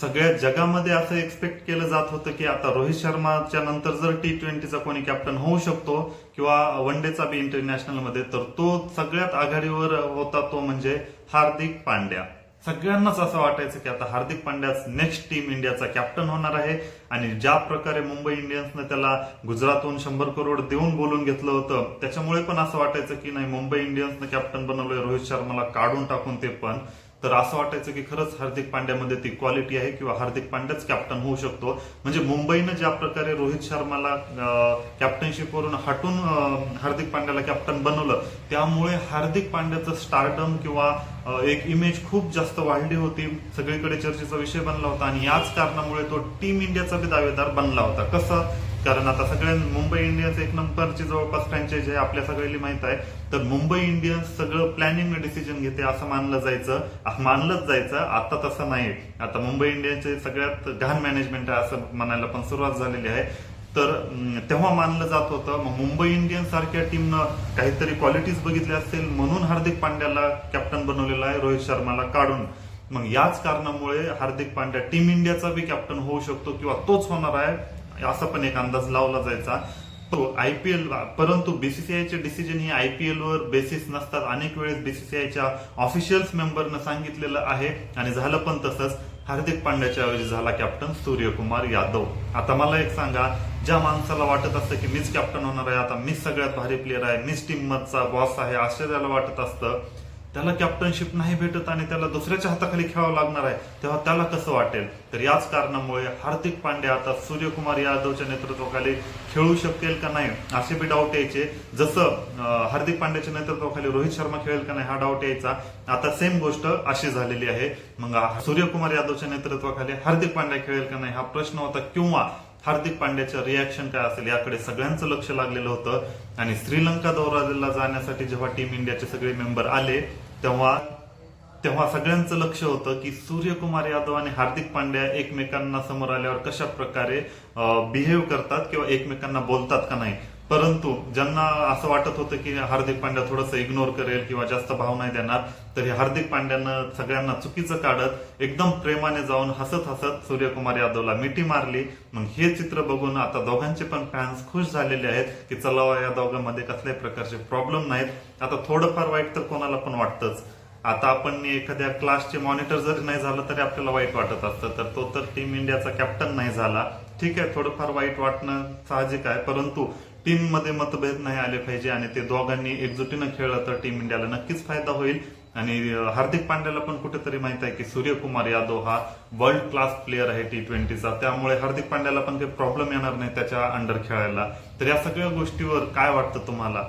सगळ्या जगामध्ये असं एक्सपेक्ट केलं जात होतं की आता रोहित शर्माच्या नंतर जर टी ट्वेंटीचा कोणी कॅप्टन होऊ शकतो किंवा वन डेचा बी इंटरनॅशनलमध्ये तर तो सगळ्यात आघाडीवर होता तो म्हणजे हार्दिक पांड्या. सगळ्यांनाच असं वाटायचं की आता हार्दिक पांड्याच नेक्स्ट टीम इंडियाचा कॅप्टन होणार आहे. आणि ज्या प्रकारे मुंबई इंडियन्सनं त्याला गुजरातहून शंभर करोड देऊन बोलून घेतलं होतं त्याच्यामुळे पण असं वाटायचं की नाही मुंबई इंडियन्सनं कॅप्टन बनवलंय रोहित शर्माला काढून टाकून ते पण. तर असं वाटायचं की खरंच हार्दिक पांड्यामध्ये ती क्वालिटी आहे किंवा हार्दिक पांड्याच कॅप्टन होऊ शकतो. म्हणजे मुंबईनं ज्या प्रकारे रोहित शर्माला कॅप्टनशिपवरून हटून हार्दिक पांड्याला कॅप्टन बनवलं त्यामुळे हार्दिक पांड्याचं स्टार्डम किंवा एक इमेज खूप जास्त वाढली होती. सगळीकडे चर्चेचा विषय बनला होता आणि याच कारणामुळे तो टीम इंडियाचा बी दावेदार बनला होता. कसं? कारण आता सगळ्या मुंबई इंडियन्स एक नंबरची जवळपास फ्रँचायझी आहे आपल्या सगळ्यांना माहीत आहे. तर मुंबई इंडियन्स सगळं प्लॅनिंग डिसिजन घेते असं मानलं जायचं असं मानलंच जायचं आता तसं नाही आता मुंबई इंडियन्सचे सगळ्यात घाण मॅनेजमेंट आहे असं म्हणायला पण सुरुवात झालेली आहे. तर तेव्हा मानलं जात होतं मग मुंबई इंडियन्स सारख्या टीमनं काहीतरी क्वालिटीज बघितल्या असतील म्हणून हार्दिक पांड्याला कॅप्टन बनवलेला आहे रोहित शर्माला काढून. मग याच कारणामुळे हार्दिक पांड्या टीम इंडियाचा बी कॅप्टन होऊ शकतो किंवा तोच होणार आहे. असा पण एक अंदाज लावला जायचा. तो आयपीएल परंतु बीसीसीआयचे डिसिजन हे आयपीएल वर बेसिस नसतात. अनेक वेळेस बीसीसीआयच्या ऑफिशियल्स मेंबरनं सांगितलेलं आहे. आणि झालं पण तसंच. हार्दिक पांड्याच्या ऐवजी झाला कॅप्टन सूर्यकुमार यादव. आता मला एक सांगा ज्या माणसाला वाटत असतं की मीच कॅप्टन होणार आहे आता मीच सगळ्यात भारी प्लेअर आहे मीच टीम मधचा बॉस आहे आश्चर्याला वाटत असतं. त्याला कॅप्टनशिप नाही भेटत आणि त्याला दुसऱ्याच्या हाताखाली खेळावं लागणार आहे तेव्हा त्याला कसं वाटेल? तर याच कारणामुळे हार्दिक पांड्या आता सूर्यकुमार यादवच्या नेतृत्वाखाली खेळू शकेल का नाही असे बी डाऊट यायचे. जसं हार्दिक पांड्याच्या नेतृत्वाखाली रोहित शर्मा खेळेल का नाही हा डाऊट यायचा. आता सेम गोष्ट अशी झालेली आहे. मग सूर्यकुमार यादवच्या नेतृत्वाखाली हार्दिक पांड्या खेळेल का नाही हा प्रश्न होता किंवा हार्दिक पांड्याचं रिॲक्शन काय असेल याकडे सगळ्यांचं लक्ष लागलेलं होतं. आणि श्रीलंका दौऱ्याला जाण्यासाठी जेव्हा टीम इंडियाचे सगळे मेंबर आले तेव्हा तेव्हा सगळ्यांचं लक्ष होतं की सूर्यकुमार यादव आणि हार्दिक पांड्या एकमेकांना समोर आल्यावर कशा प्रकारे बिहेव करतात किंवा एकमेकांना बोलतात का नाही. परंतु ज्यांना असं वाटत होतं की हार्दिक पांड्या थोडंसं इग्नोर करेल किंवा जास्त भाव नाही देणार तर हे हार्दिक पांड्यानं सगळ्यांना चुकीचं काढत एकदम प्रेमाने जाऊन हसत हसत सूर्यकुमार यादवला मिठी मारली. मग हे चित्र बघून आता दोघांचे पण फॅन्स खुश झालेले आहेत की चला हो, या दोघांमध्ये कसल्याही प्रकारचे प्रॉब्लेम नाहीत. आता थोडंफार वाईट तर कोणाला पण वाटतंच. आता आपण एखाद्या क्लासचे मॉनिटर जरी नाही झालं तरी आपल्याला वाईट वाटत असतं. तर तो तर टीम इंडियाचा कॅप्टन नाही झाला. ठीक आहे थोडंफार वाईट वाटणं साहजिक आहे. परंतु टीममध्ये मतभेद नाही आले पाहिजे आणि ते दोघांनी एकजुटीनं खेळलं तर टीम इंडियाला नक्कीच फायदा होईल. आणि हार्दिक पांड्याला पण कुठेतरी माहीत आहे की सूर्यकुमार यादव हा वर्ल्ड क्लास प्लेअर आहे टी ट्वेंटीचा त्यामुळे हार्दिक पांड्याला पण काही प्रॉब्लेम येणार नाही त्याच्या अंडर खेळायला. तर या सगळ्या गोष्टीवर काय वाटतं तुम्हाला?